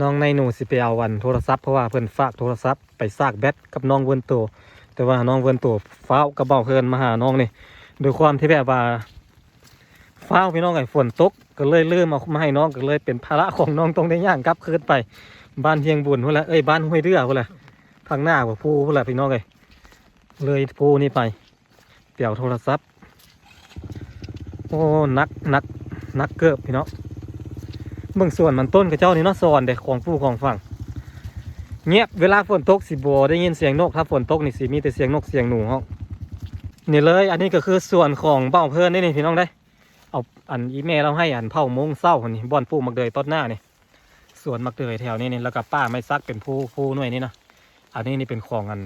น้องในหนูสิไปเอาวันโทรศัพท์เพราะว่าเพิ่นฝากโทรศัพท์ไปซากแบตกับน้องเวิร์นโต แต่ว่าน้องเวิร์นโตฟ้าวกระเป๋าเพิ่นมาหาน้องนี่โดยความที่แบบว่าฟ้าวพี่น้องไอ้ฝนตกก็เลยเลืมเอามาให้น้องก็เลยเป็นภาระของน้องต้องได้ย่างกลับคืนไป บ้านเพียงบุญพุ่นละเอ้ยบ้านห้วยเรือพุ่นละทางหน้ากว่าภูพุ่นละพี่น้องเอ้เลยภูนี่ไปเปี่ยวโทรศัพท์โอ้นักนักนักเกิบพี่น้อง เบื้องส่วนมันต้นกับเจ้านี่เนาะสอนเด็กของผู้ของฝั่งเงียบเวลาฝนตกสิบได้ยินเสียงนกถ้าฝนตกนี่สิมีแต่เสียงนกเสียงหนูห้องนี่เลย อันนี้ก็คือส่วนของเบ้าเพื่อนนี่นี่พี่น้องได้เอาอันอีเมลเราให้อันเผามงเศร้าคนนี้บอนปูมักเดยต้นหน้านี่ส่วนมักเดยแถวนี้นี่แล้วก็ป้าไม่ซักเป็นผู้ผู้หน่วยนี่นะอันนี้นี่เป็นของอัน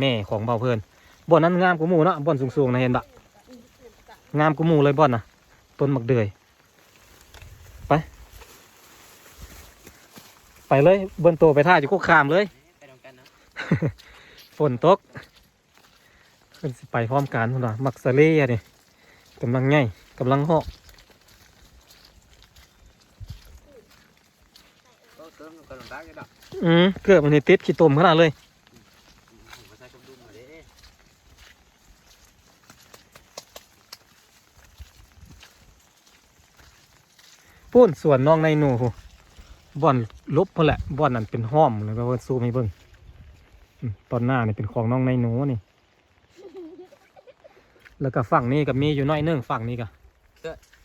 แม่ของเบ้าเพื่อนบอนนั้นงามกว่าหมูเนาะบอนสูงๆนะเห็นปะงามกูหมูเลยบ่อนนะต้นมักเดยไป ไปเลยเบิ้นโตไปท่าอยู่คุกคามเลยไปตรงกันเนาะฝนตกเป็นสิไปพร้อมกันพุ่นว่ะมักสะเล่อะนี่กำลังไงกำลังเหาะก็เติมกันลงตากันดอกอืมเกือบมันนี่ติดขี้ตมขนาดเลยมาใส่กระดุมมาเด้ปุ้นส่วนน้องในหนูพู้ บ่อนลบพุ่นแหละบ่อนนั่นเป็นห้อมแล้วก็เพิ่นซูมให้เบิ่งอืมตอนหน้านี่เป็นของน้องในหนูนี่ แล้วก็ฝั่งนี้ก็มีอยู่น้อยหนึงฝั่งนี้ก็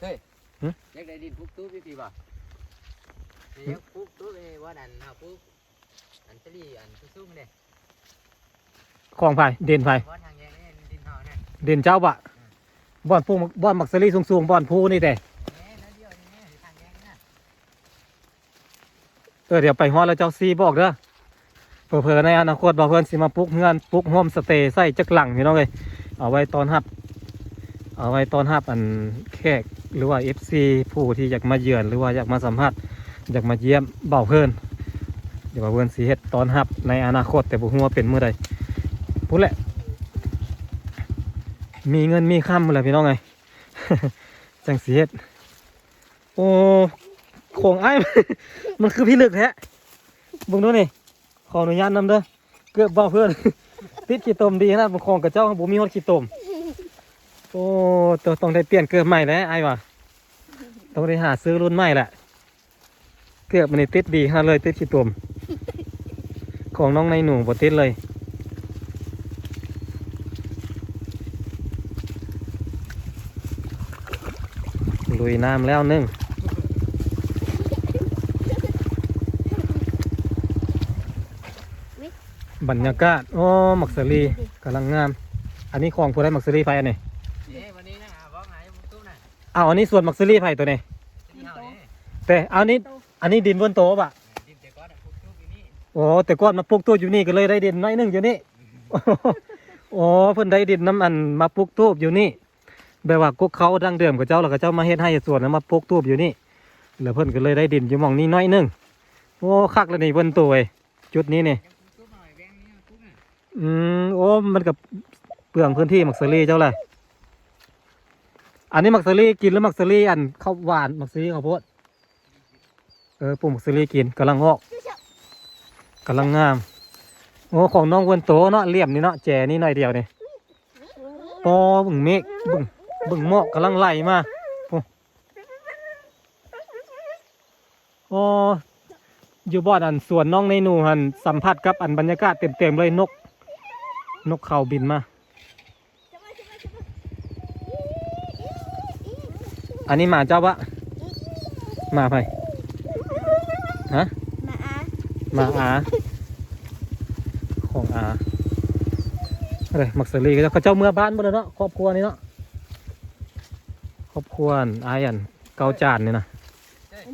เฮ้ยหึอยากได้ดินปุ๊บตู้พี่พี่บ่อยากปุ๊บตู้ไปว่าดันเฮาปุ๊บอันตรีอันซุ่มๆเนี่ยของไผ่เด่นไผ่ว่าทางแยกนี่ดินเฮาเนี่ยเด่นเจ้าบะบ่อนพูบ่อนมักสลีสูงๆบ่อนพูนี่แต่ แหน่แล้วเดียวนี่ทางแยกนี่นะ เออเดี๋ยวไปฮอดแล้วเจ้าซีบอกเด้อเผื่อในอนาคตบ่เพิ่อนสิมาปลุกเฮือนปลุกโฮมสเตย์ใส่จักหลังพี่น้องเอ้ยเอาไว้ตอนรับ เอาไว้ตอนรับอันแขกหรือว่า FC ผู้ที่อยากมาเยือนหรือว่าอยากมาสัมภาษณ์อยากมาเยี่ยมเบาเพิ่อนเดี๋ยวว่เพิ่อนสิเฮ็ดตอนรับ ในอนาคตแต่บ่ฮู้ว่าเป็นเมื้อใดพูดแหละ มีเงินมีค่ำพุ่นแหละพี่น้องเอ้ยจังสิเฮ็ดโอ้ ของอ้าย มันคือพี่ลึกแท้เบิ่งดูนี่ ขออนุญาตนำเด้อ เกือบบ่เพื่อน ติดขี้ตมดีนะบางของกับเจ้าบ่มีฮอดขี้ตม โอ้ตัวต้องได้เปลี่ยนเกือบใหม่แล้วไอ้ายว่ะต้องได้หาซื้อรุ่นใหม่แหละ เกือบมันนี่ติดดีฮะเลยติดขี้ตม ของน้องในหนูบ่ติดเลย ลุยน้ำแล้วหนึ่ง บรรยากาศ โอ้หมักสลีกำลังงาม อันนี้ของผู้ได้หมักสลีไฟอันนี้เอ้วันนี้นะบอกไงปุ๊บตู้น่ะอ้าวอันนี้ส่วนหมักสลีไฟตัวนี้ที่เฮาเนี่ยแต่เอานี้อันนี้ดินบนโต๊ะปะดินแต่ก้อนปุ๊บตู้อยู่นี่โอ้แต่ก่อนมาปลูกตู้อยู่นี่ก็เลยได้ดินน้อยหนึงอยู่นี่โอ้เพิ่นได้ดินน้ำอันมาปลูกตู้อยู่นี่แบบว่ากุกเขาดังเดิมกับเจ้าแล้วก็เจ้ามาเฮ็ดให้ส่วนนั้นมาปลูกตู้อยู่นี่แล้วเพิ่นก็เลยได้ดินอยู่หม่องนี้น้อยหนึงโอ้คักแล้วนี่บนตัวเว้ยจุดนี้นี่ อืมโอ้มันกับเปลืองพื้นที่มักซรี่เจ้าเลยอันนี้มักซรี่กินแล้วมักซรี่อันข้าวหวานมักซรี่ข้าวโพดเออปลูกมักซรี่กินกำลังงอกกำลังงามโอ้ของน้องวนโตเนาะเลี่ยมนี่เนาะแจนี่หน่อยเดียวนี่ปอบึงเมฆบึงบึงหมอกกำลังไหลมาโอ้โอ้อยู่บ่อนอันสวนน้องในหนูหันสัมผัสกับอันบรรยากาศเต็มๆเลยนก นกเขาบินมา อันนี้หมาเจ้าวะหมาไผฮะมาอาหมาอา ของอาอะไรมักสลีก็เจ้าเขาเจ้าเมื่อบ้านหมดแล้วเนาะครอบครัวนี้เนาะครอบครัวอันอายันเกาจานนี่นะ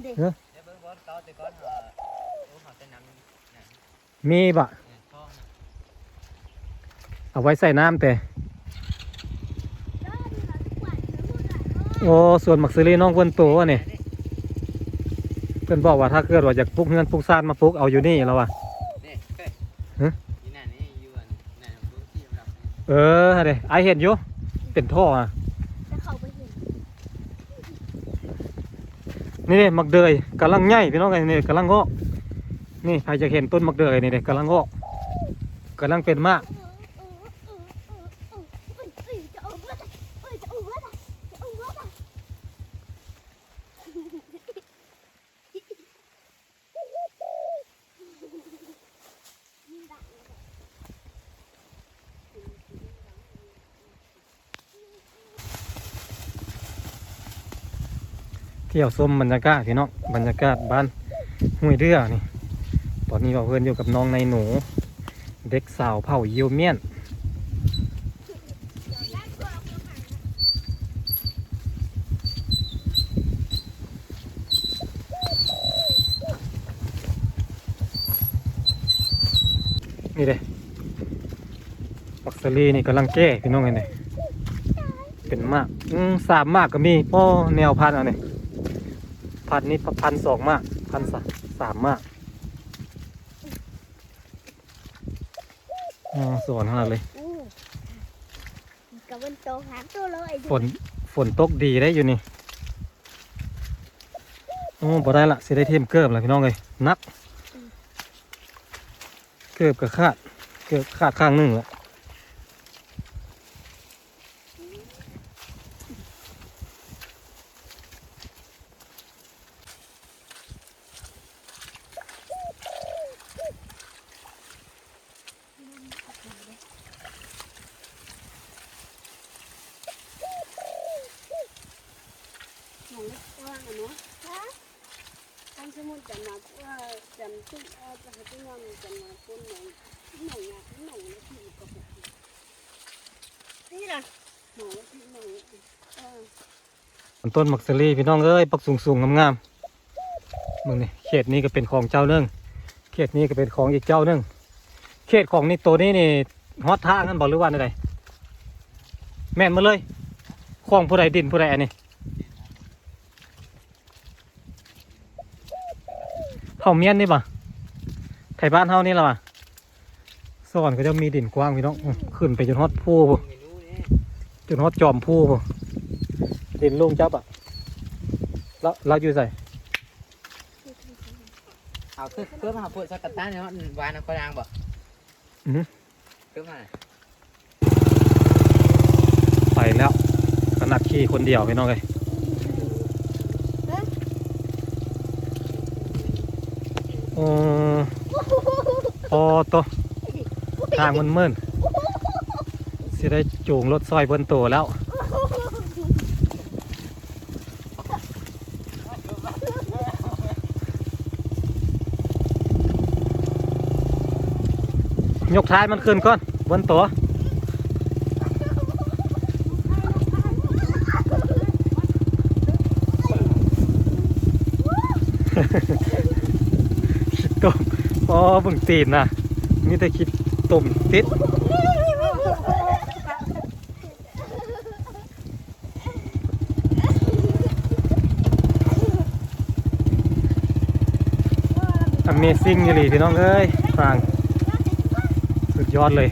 เด็กเดี๋ยวเบิ่งบอลเก่าแต่ก้อนเออโอ้เขาจะนำเนี่ยมีบะเนี่ยช่องน่ะ เอาไว้ใส่น้ำแต่โอ้ส่วนมักสลีน้องเพิ่นโตวะนี่เพิ่นบอกว่าถ้าเกิดว่าอยากปลูกเงินปลูกซานมาปลูกเอาอยู่นี่แล้ววะนี่เฮ้ยฮะ นี่น่ะนี่อยู่อันนั่นพื้นที่สำหรับนี่เออฮะเด้ไอเห็นอยู่เป็นท่ออะจะเข้าไปเห็นนี่นี่มักเดยกำลังใหญ่พี่น้องไงนี่กำลังงอกนี่ใครจะเห็นต้นมะเดือยนี่เด็กกำลังงอกกำลังเป็นมาก จะเอาเมื่อไหร่จะเอาเมื่อไหร่จะเอาเมื่อไหร่ เที่ยวชมบรรยากาศพี่น้องบรรยากาศบ้านห้วยเรือนี่ ตอนนี้เราเพื่อนอยู่กับน้องในหนู เด็กสาวเผ่าเยียวเมียนนี่เลยบักซลีนี่กำลังแก้พี่น้องเห็นไหมเป็นมากอืมสามมากก็มีพ่อแนวพันธุ์เอันนี้ พันธุ์นี้พันสองมาก พันสามสามมากอ๋อสวนขนาดเลยอู้กับวันโตหางตัวเลยฝนฝนตกดีได้อยู่นี่โอ้บ่ได้ละสิได้เทมเกิบแล้วพี่น้องเลยนัก เกิบกับขาด เกิบขาดข้างหนึ่งละ หนูว่างอะเนาะท่าน สมุนจะมาว่าจำซึ่งอาจะให้ที่งอนจะมาคนหนองหนองอะหนองแล้วที่กระปุกนี่นะหนองแล้วที่หนองเออต้นมักซลีพี่น้องเอ้ยปักสูงสูงงามๆมึงนี่เขตนี้ก็เป็นของเจ้าหนึ่งเขตนี้ก็เป็นของอีกเจ้าหนึ่งเขตของนี่ตัวนี้นี่ฮอตท่ากันบอกหรือว่าอะไรแม่นมาเลยของผู้ใดดินผู้ใดอันนี้ เฮาเมียนนี่ป่ะไทยบ้านเฮานี่ล่ะป่ะสอนก็จะมีดินกว้างพี่น้องอื้อขึ้นไปจนฮอดผู้พู้เมนูนี่จนฮอดจอมผู้พู้ดินลุงจับอะแล้วเราอยู่ใส่เอาคือเพิ่มมาพูดสักกะตาเนี่ยมันหวานเอากระดางบ่อือหือเพิ่มมาไปแล้วขนาดขี่คนเดียวพี่น้องเลย โอ้พอตัวทางมันมืนสิได้จูงรถซอยบนตัวแล้วยกท้ายมันขึ้นก่อนบนตัว อ๋อบิ่งตีนนะมีแต่คิดต้มติดอเมซิ่งอยู่หลีพี่น้องเอ้ยฟังสุดยอดเลย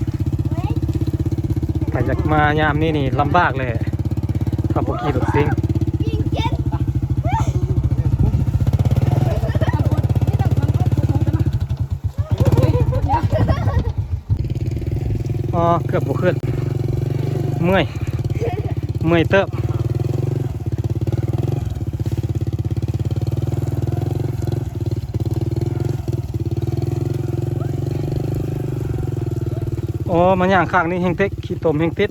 ใครอยากมายามนี่นี่ลำบากเลยขับโบกี้รถซิ่งเจ็ด อ๋อ เกือบบุขึ้น เมื่อย เมื่อยเติบโอ้มันย่างข้างนี้เฮงเต็กขี้ตมเฮงติด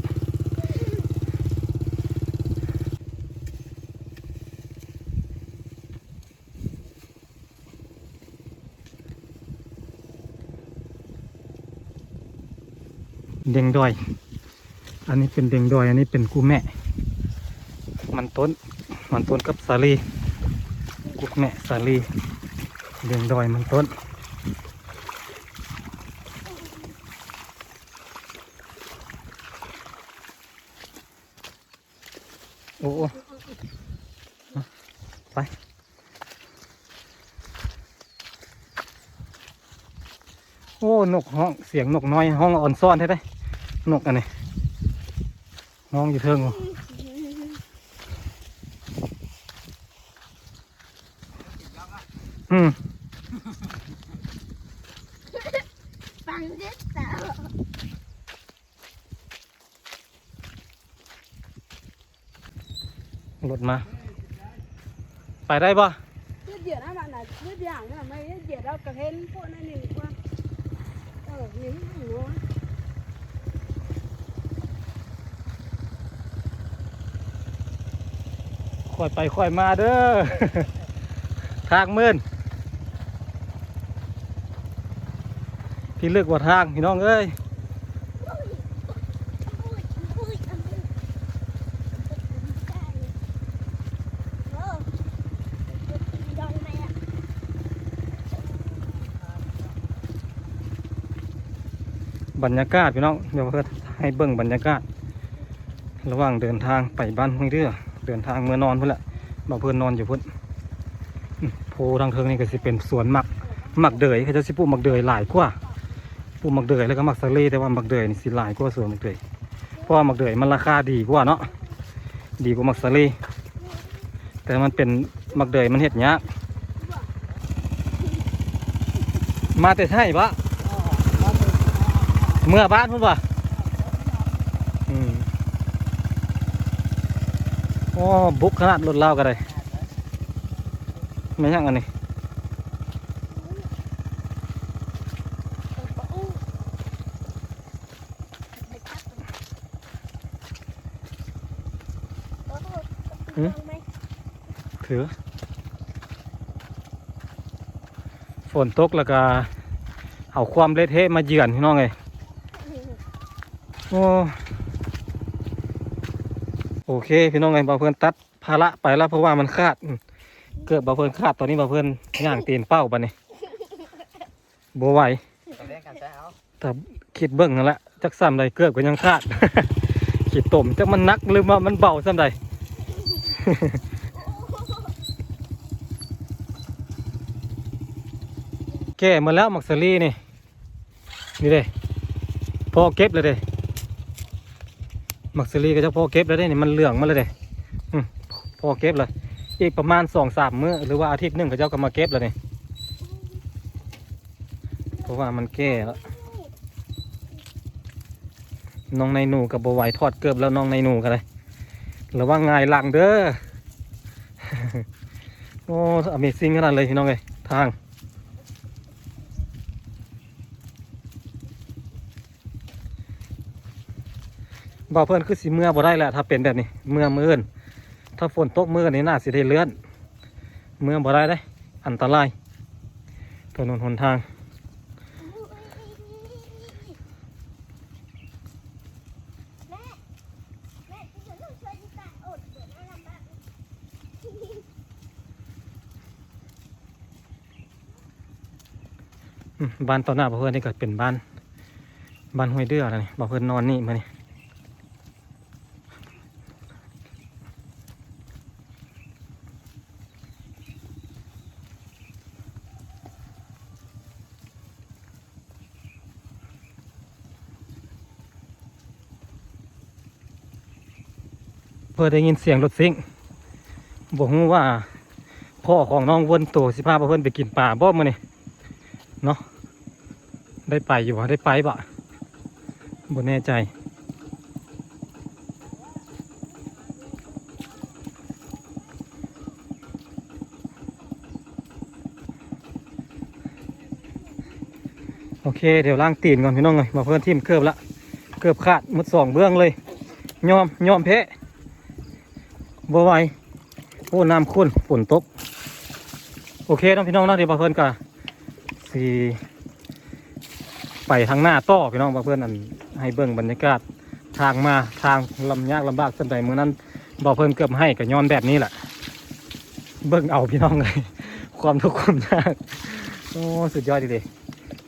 เด้งดอย อันนี้เป็นเด้งดอย อันนี้เป็นกูแม่ มันต้น มันต้นกับสาลีกูแม่สาลีเด้งดอยมันต้นโอ้โอ้ไปโอ้ นกห้อง เสียงนกน้อย ห้องอ่อนซ่อนใช่ไหม นกอันนี้น้องอยู่เทิงอืมฟังดิสาวรถมา ไปได้ปะเดี๋ยวนะะเดี๋ยวอย่างนะไม่เดี๋ยวเรากระเห็นพวกนั้นนี่ว่าเออนี่หัว ค่อยไปค่อยมาเด้อทางมืนพี่เลือกว่าทางพี่น้องเอ้ยบรรยากาศพี่น้องเดี๋ยวเพื่อให้เบิ่งบรรยากาศ ระหว่างเดินทางไปบ้านห้วยเรือ เดินทางเมื่อนอนพุ่นแหละบ่าวเพื่อนนอนอยู่พุ่นอืมโพทางเทิงนี่ก็สิเป็นสวนหมักหมักเดยเขาจะสิปลูกหมักเดยหลายกว่าปลูกหมักเดยแล้วก็หมักสะเลแต่ว่าหมักเดยนี่สิหลายกว่าสวนหมักเดยเพราะว่าหมักเดยมันราคาดีกว่าเนาะดีกว่าหมักสะเลแต่มันเป็นหมักเดยมันเห็ดยากมาแต่ใช่ปะเมื่อบ้านพุ่นป่ะอืม โอ้บุกขนาดรถเล่ากันเลยไม่ยังอันนี้ถือ ฝนตกแล้วก็ เคพี่น้องเลยโอเคพี่น้องไงบ่าวเพื่อนตัดภาระไปแล้วเพราะว่ามันขาด เกิดบ่าวเพื่อนขาดตอนนี้บ่าวเพื่อนย่างตีนเป้าปะนี่บัวไหวแต่คิดเบิ่งนั่นแหละจักซ้ำใดเกือบก็ยังขาดขีดต่มจักมันนักหรือว่ามันเบาซ้ำใดแก่มาแล้วมักสลีนี่นี่เด้พอเก็บเลยเด้ มักสลีก็จะพอเก็บแล้วเด้นี่มันเหลืองมาเลยเด้อพอเก็บเลย อีกประมาณสองสามมื้อหรือว่าอาทิตย์หนึ่งเขาเจ้าก็มาเก็บแล้วนี่เพราะว่ามันแก่แล้วน้องในหนูกับบไหวทอดเกือบแล้วน้องในหนูกันเลยระวังง่ายหลังเด้อโอ้ Amazing ขนาดเลยพี่น้องเลยทาง บ่าวเพื่อนคือสิเมื่อบ่ได้แหละถ้าเป็นแบบนี้ เมื่อมื่นถ้าฝนตกมื่อนี่น่าสิได้เลื่อน เมื่อบ่ได้ได้ อันตรายถนนหนทางบ้านต่อหน้าบ่าวเพื่อนนี่ก็เป็นบ้าน บ้านห้วยเดือแล้วนี่บ่าวเพื่อนนอนนี่มานี่ เพื่อได้ยินเสียงรถซิ่งบอกว่าพ่อของน้องวนโตสิพาเพื่อนไปกินปลาบ่มื้อนี่ยเนาะได้ไปอยู่บ่ได้ไปบ่บ่แน่ใจโอเค เดี๋ยวล้างตีนก่อนพี่น้องเลยมาเพิ่อนทิมเกือบละเกือบขาดหมดสองเบื้องเลย ยอม ยอมเพะ บ่ไหวโอ้น้ำข้นฝนตก โอเคน้องพี่น้องเนาะเดี๋ยวมาเพิ่นก็สีไปทางหน้าต่อพี่น้องมาเพิ่นอันให้เบิ่งบรรยากาศทางมาทางลำยากลำบากสันใดเมื่อนั้นบอกเพิ่นเกือบให้กับย้อนแบบนี้แหละ เบิ่งเอาพี่น้องเลยความทุกข์ความยากโอ้สุดยอดดีเลย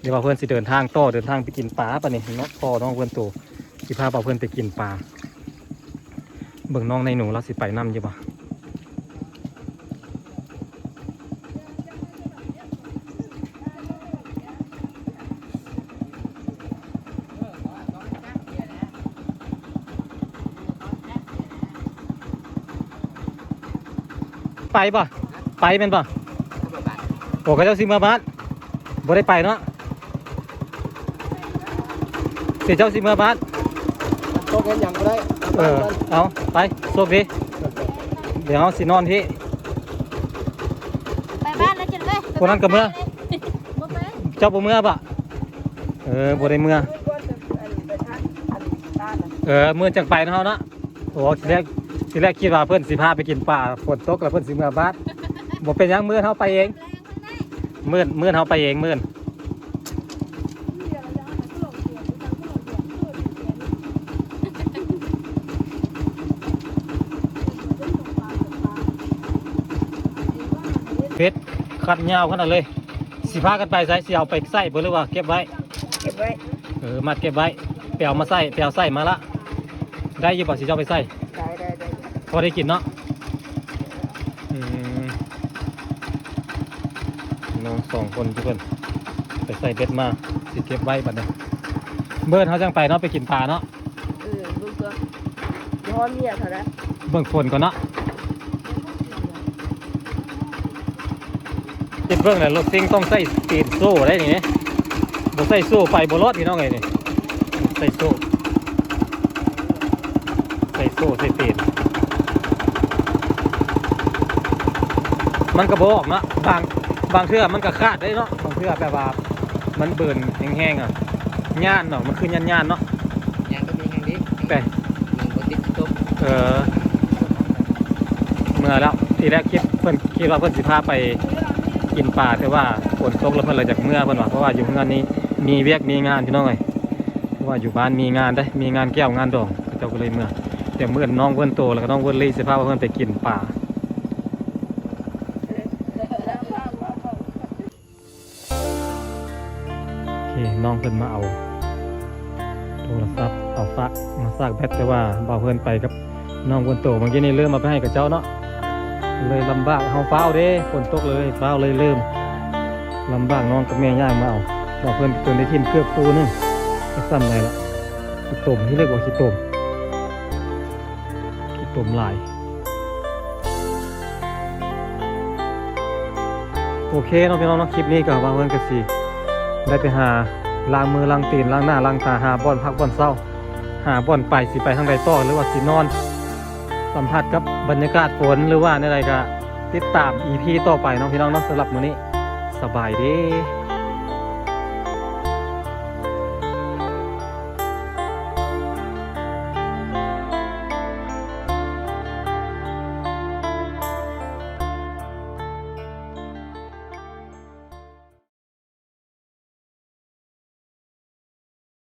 เดี๋ยวบ่าวเพื่อนสิเดินทางต่อเดินทางไปกินปลาปะนี่เนาะพ่อน้องเพื่อนโตสิพาบ่าวเพื่อนไปกินปลา เบิ่งน้องในหนูเราสิไปนํอยู่ปะไปปะไปเป็นปะโอ้ก็เจ้าสิมาบ้านบ่ได้ไปเนาะเสียเจ้าสิมาบ้านโตกันยังก็ได้ เออ เอาไปโชคดีเดี๋ยวเฮาสินอนที่ ไปบ้านแล้วจะเลยคนนั้นกับเมื่อบ่ไปเจ้าบ่เมื่อปะเออบ่ได้เมื่อ เออเมื่อจังไปเนาะเฮาเนาะโอ้ทีแรกทีแรกคิดว่าเพิ่นสิพาไปกินปลาฝนตกแล้วเพิ่นสิเมื่อบ้านบ่เป็นหยังมื้อเฮาไปเองแรงข้างในมื้อมื้อเฮาไปเองมื้อเพชร คัดยาวขนาดเลย สิพากันไปไสสิเอาไปใส่บ่หรือว่าเก็บไว้ เก็บไว้ เออ มาเก็บไว้ไปเอามาใส่ไปเอาใส่มาละ ได้อยี่บ่สิเจ้าไปใส่ ได้ได้ได้พอได้กินเนาะอืมน้องสองคนทุกคน ไปใส่เบ็ดมา สิเก็บไว้บัดนี้เบิร์ดเขาจังไปเนาะไปกินปลาเนาะ เออลูกก็ย้อนเนี่ยเท่านั้นเบิ่งฝนก่อนเนาะ ติดเบิ่งเลยรถซิ่งต้องใส่ตีนโซ่ได้นี่บ่ใส่โซ่ไปบ่รอดพี่น้องไงนี่ใส่โซ่ใส่โซ่ใส่ตีนมันก็บออกเนาะบางบางเทื่อมันก็ขาดได้เนาะบางเทื่อแบบว่ามันเบิ่นแห้งๆอะย่านเนาะมันคือย่านย่านๆเนาะยังก็มีอย่างนี้แต่มีคนติดตบเออเมื่อแล้วทีแรกคิดเพิ่นคิดว่าเพิ่นสิพาไป กินปลาแต่ว่าฝนตกแล้วเพิ่นเลยจากเมื่อเพิ่นว่าเพราะว่าอยู่เมื่อนี้มีเวียกมีงานพี่น้องเอ้ยเพราะว่าอยู่บ้านมีงานได้มีงานแก้วงานดองเจ้าก็เลยเมื่อแต่เมื่อน้องเพิ่นโตแล้วก็น้องเพิ่นเลยสิพาเพิ่นไปกินปลาโอเคน้องเพิ่นมาเอาโทรศัพท์เอาฟักมาซากแบตแต่ว่าเบาเพิ่นไปกับน้องคนโตเมื่อกี้นี่เริ่มมาไปให้กับเจ้าเนาะ เลยลำบากเฮาฟ้าวเด้ฝนตกเลยฟ้าวเลยเริ่มลำบากน้องกับแม่ย่างมาเอาเบาเพิ่อนจนได้ทิ่มเกือปูหนึงจะซ้ำไรล่ะขี้ตมที่เรียกว่าขี้ตมขี้ตมลายโอเคเน้องพี่น้องนาะคลิปนี้ก็ว่าเพิ่อนก็สิได้ไปหาล้างมือล้างตีนล้างหน้าล้างตาหาบ่อนพักบ่อนเศร้า หาบ่อนไปสิไปทางใดต่อหรือว่าสินอน สัมผัสกับบรรยากาศฝนหรือว่าอะไรก็ติดตาม EP ต่อไปน้องพี่น้องเนาะสำหรับมื้อนี้ สบายดี